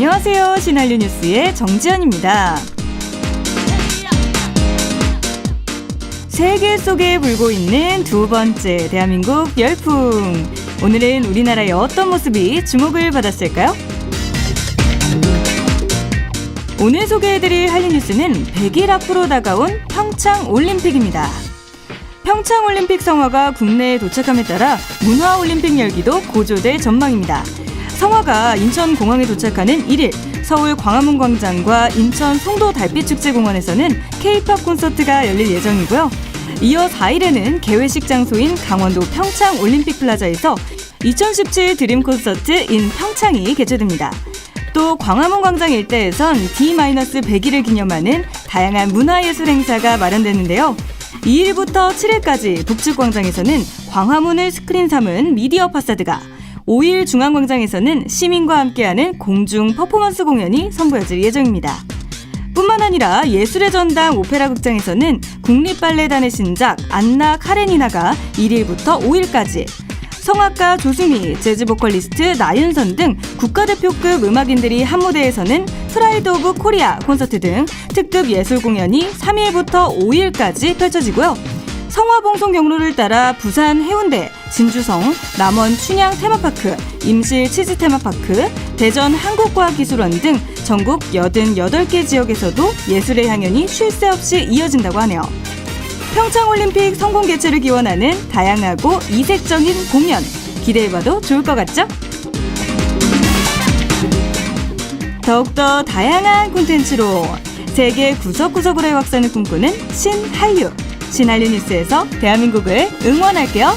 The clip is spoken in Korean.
안녕하세요. 신한류 뉴스의 정지연입니다. 세계 속에 불고 있는 두 번째 대한민국 열풍. 오늘은 우리나라의 어떤 모습이 주목을 받았을까요? 오늘 소개해드릴 한류 뉴스는 100일 앞으로 다가온 평창 올림픽입니다. 평창 올림픽 성화가 국내에 도착함에 따라 문화 올림픽 열기도 고조될 전망입니다. 성화가 인천 공항에 도착하는 1일 서울 광화문 광장과 인천 송도 달빛축제공원에서는 K-팝 콘서트가 열릴 예정이고요. 이어 4일에는 개회식 장소인 강원도 평창 올림픽 플라자에서 2017 드림 콘서트 인 평창이 개최됩니다. 또 광화문 광장 일대에선 D-100일을 기념하는 다양한 문화예술 행사가 마련되는데요. 2일부터 7일까지 북측 광장에서는 광화문을 스크린 삼은 미디어 파사드가 5일 중앙광장에서는 시민과 함께하는 공중 퍼포먼스 공연이 선보여질 예정입니다. 뿐만 아니라 예술의 전당 오페라 극장에서는 국립발레단의 신작 안나 카레니나가 1일부터 5일까지 성악가 조수미, 재즈 보컬리스트 나윤선 등 국가대표급 음악인들이 한 무대에서는 프라이드 오브 코리아 콘서트 등 특급 예술 공연이 3일부터 5일까지 펼쳐지고요. 성화봉송 경로를 따라 부산 해운대, 진주성, 남원 춘향 테마파크, 임실 치즈 테마파크, 대전 한국과학기술원 등 전국 88개 지역에서도 예술의 향연이 쉴 새 없이 이어진다고 하네요. 평창올림픽 성공 개최를 기원하는 다양하고 이색적인 공연 기대해봐도 좋을 것 같죠? 더욱더 다양한 콘텐츠로 세계 구석구석으로의 확산을 꿈꾸는 신한류 시나리오 뉴스에서 대한민국을 응원할게요.